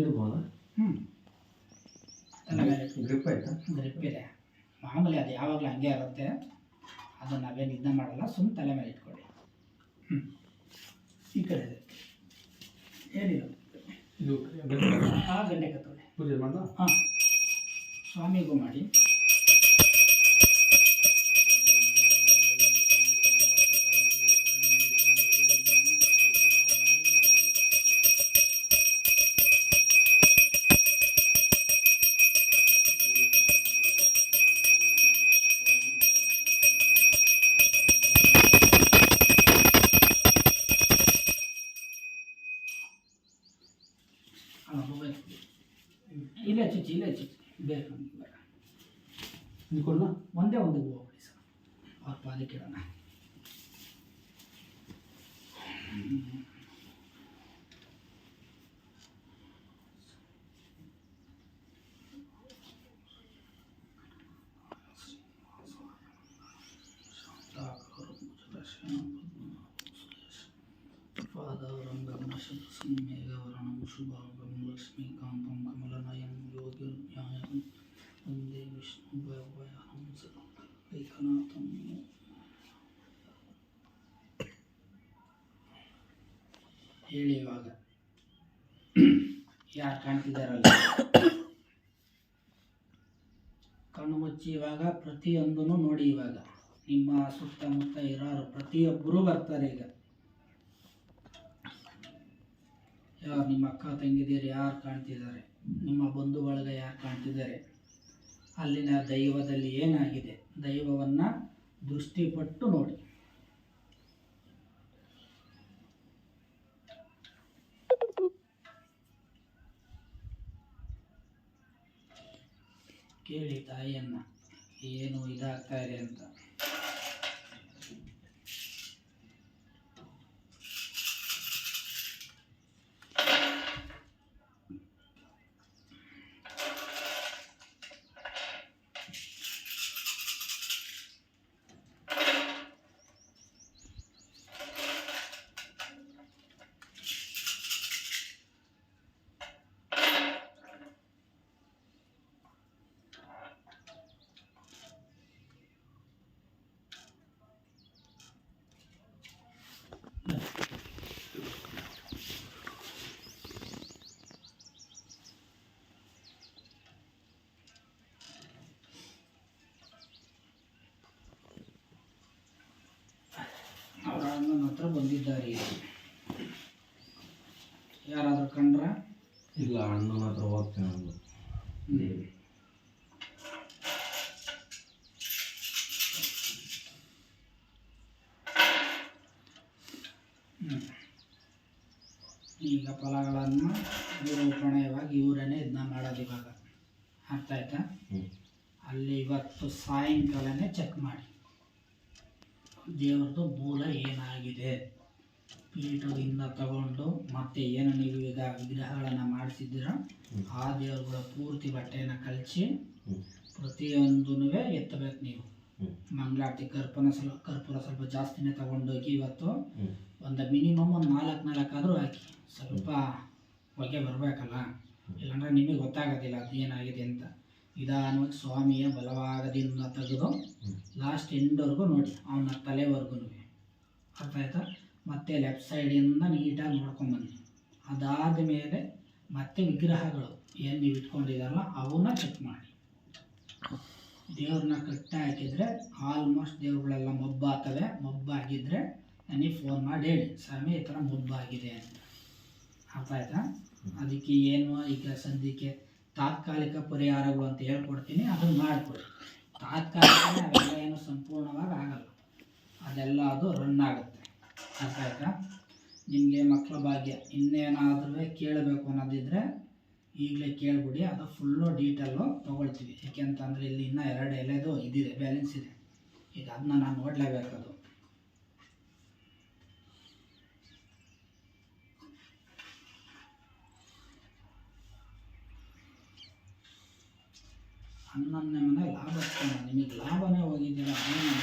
ಇಡ್ಬೋದಾ ಹ್ಞೂ ಗ್ರಿಪ್ ಆಯ್ತಾ? ಗ್ರಿಪ್ ಇದೆ. ಮಾಮೂಲಿ ಅದು ಯಾವಾಗಲೂ ಹಂಗೆ ಇರುತ್ತೆ. ಅದನ್ನು ನಾವೇನು ಇದನ್ನ ಮಾಡಲ್ಲ. ಸುಮ್ಮನೆ ತಲೆ ಮೇಲೆ ಇಟ್ಕೊಳ್ಳಿ. ಹ್ಞೂ ಈ ಕಡೆ ಇದೆ. ಏನಿಲ್ಲ ಇದು ಗಂಟೆ ಆ ಗಂಟೆ ಕತ್ತೋಳಿ ಪೂಜೆ ಮಾಡ್ದ? ಹಾಂ. ಸ್ವಾಮಿಗೂ ಮಾಡಿ. ಇಲ್ಲೇ ಚುಚ್ಚಿ ಇಲ್ಲೇ ಚುಚ್ಚಿ ಬೇಕು ನಮ್ಗೆ ಬೇಡ. ಇದು ಕೊಡ್ಲಾ ಒಂದೇ ಒಂದು ಹೂವು ಕೊಡಿ ಸರ್ ಅವ್ರ ಪಾದಕ್ಕೆ ಇಡೋಣ ಪಾದವರಂಗಂ ಮೇಘವರಣಂ ಶುಭಾಂಗಂ ಲಕ್ಷ್ಮೀಕಾಂತಂ ಕಮಲನಯಂ ಯೋಗಿನ್ಯಾಯಂ ವಂದೇ ವಿಷ್ಣು ಭಯಭಯಹಂ ಏಕನಾಥಂ ಹೇಳಿ ಇವಾಗ. ಯಾರು ಕಾಣ್ತಿದ್ದಾರಲ್ಲ? ಕಣ್ಣು ಮುಚ್ಚಿ ಇವಾಗ, ಪ್ರತಿಯೊಂದನ್ನು ನೋಡಿ ಇವಾಗ. ನಿಮ್ಮ ಸುತ್ತಮುತ್ತ ಇರೋರು ಪ್ರತಿಯೊಬ್ಬರು ಬರ್ತಾರೆ ಈಗ. ನಿಮ್ಮ ಅಕ್ಕ ತಂಗಿದಿರು ಯಾರು ಕಾಣ್ತಿದ್ದಾರೆ? ನಿಮ್ಮ ಬಂಧು ಬಳಗ ಯಾರು ಕಾಣ್ತಿದ್ದಾರೆ? ಅಲ್ಲಿನ ದೈವದಲ್ಲಿ ಏನಾಗಿದೆ? ದೈವವನ್ನ ದೃಷ್ಟಿಪಟ್ಟು ನೋಡಿ. ಕೇಳಿ ತಾಯಿಯನ್ನ. ಏನು ಇದಾಗ್ತಾ ಇದೆ ಅಂತ. ಹತ್ರ ಬಂದಿದ್ದಾರೆ ಯಾರಾದರೂ ಕಂಡ್ರ? ಇಲ್ಲ ಅಣ್ಣನ ಮಾತ್ರ ಹೋಗ್ತೇನೆ ನಾನು. ಈಗ ಫಲಗಳನ್ನು ನಿರೂಪಣೆಯವಾಗಿ ಇವರೇನೆ ಇದನ್ನ ಮಾಡೋದು ಇವಾಗ ಅರ್ಥ ಆಯ್ತಾ? ಅಲ್ಲಿ ಇವತ್ತು ಸಾಯಂಕಾಲನೇ ಚೆಕ್ ಮಾಡಿ. ದೇವ್ರದ್ದು ಮೂಲ ಏನಾಗಿದೆ? ಪೀಠದಿಂದ ತಗೊಂಡು ಮತ್ತೆ ಏನು ನೀವು ಈಗ ವಿಗ್ರಹಗಳನ್ನು ಮಾಡಿಸಿದ್ದೀರ. ಆ ದೇವ್ರಗಳ ಪೂರ್ತಿ ಬಟ್ಟೆಯನ್ನು ಕಲಚಿ ಪ್ರತಿಯೊಂದೂ ಎತ್ತಬೇಕು ನೀವು. ಮಂಗಳಾರತಿ ಕರ್ಪೂರ ಸ್ವಲ್ಪ ಕರ್ಪೂರ ಸ್ವಲ್ಪ ಜಾಸ್ತಿನೇ ತಗೊಂಡೋಗಿ ಇವತ್ತು ಒಂದು ಮಿನಿಮಮ್ ಒಂದು ನಾಲ್ಕು, ನಾಲ್ಕಾದರೂ ಹಾಕಿ. ಸ್ವಲ್ಪ ಹೊಗೆ ಬರಬೇಕಲ್ಲ? ಇಲ್ಲಾಂದ್ರೆ ನಿಮಗೆ ಗೊತ್ತಾಗೋದಿಲ್ಲ ಅದು ಏನಾಗಿದೆ ಅಂತ. ನಿಧಾನವಾಗಿ ಸ್ವಾಮಿಯ ಬಲಭಾಗದಿಂದ ತೆಗೆದು ಲಾಸ್ಟ್ ಎಂಡ್ವರೆಗೂ ನೋಡಿ ಅವನ ತಲೆವರೆಗೂ ಅರ್ಥ ಆಯ್ತಾ ಮತ್ತೆ ಲೆಫ್ಟ್ ಸೈಡಿಂದ ನೀಟಾಗಿ ನೋಡ್ಕೊಂಬನ್ನಿ ಅದಾದ ಮೇಲೆ ಮತ್ತೆ ವಿಗ್ರಹಗಳು ಏನು ನೀವು ಇಟ್ಕೊಂಡಿದ್ದಾರಲ್ಲ ಅವನ್ನ ಚೆಕ್ ಮಾಡಿ. ದೇವ್ರನ್ನ ಕಟ್ಟಿ ಹಾಕಿದರೆ ಆಲ್ಮೋಸ್ಟ್ ದೇವ್ರುಗಳೆಲ್ಲ ಮೊಬ್ಬಾಗ್ತವೆ. ಮೊಬ್ಬಾಗಿದ್ದರೆ ನನಗೆ ಫೋನ್ ಮಾಡಿ ಹೇಳಿ. ಸ್ವಾಮಿ ಈ ಥರ ಮೊಬ್ಬಾಗಿದೆ ಅಂತ. ಅರ್ಥ ಆಯ್ತಾ ಅದಕ್ಕೆ ಏನು ಈಗ ಸದ್ಯಕ್ಕೆ ತಾತ್ಕಾಲಿಕ ಪರಿಹಾರಗಳು ಅಂತ ಹೇಳ್ಕೊಡ್ತೀನಿ, ಅದನ್ನು ಮಾಡಿಕೊಡಿ. ತಾತ್ಕಾಲಿಕ ಅವೆಲ್ಲ ಏನು ಸಂಪೂರ್ಣವಾಗಿ ಆಗಲ್ಲ. ಅದೆಲ್ಲ ಅದು ರನ್ ಆಗುತ್ತೆ. ಅರ್ಥ ಆಯ್ತಾ? ನಿಮಗೆ ಮಕ್ಕಳ ಭಾಗ್ಯ. ಇನ್ನೇನಾದರೂ ಕೇಳಬೇಕು ಅನ್ನೋದಿದ್ರೆ ಈಗಲೇ ಕೇಳ್ಬಿಡಿ, ಅದು ಫುಲ್ಲು ಡೀಟೇಲು ತೊಗೊಳ್ತೀವಿ. ಯಾಕೆಂತಂದರೆ ಇಲ್ಲಿ ಇನ್ನೂ ಎರಡು ಎಲೆದು ಇದಿದೆ ಬ್ಯಾಲೆನ್ಸ್ ಇದೆ. ಈಗ ಅದನ್ನ ನಾನು ನೋಡಲೇಬೇಕದು. ಹನ್ನೊಂದನೇ ಮನೆ ಲಾಭ ನಿಮಗೆ ಲಾಭನೇ ಹೋಗಿದ್ದೀರ ಏನು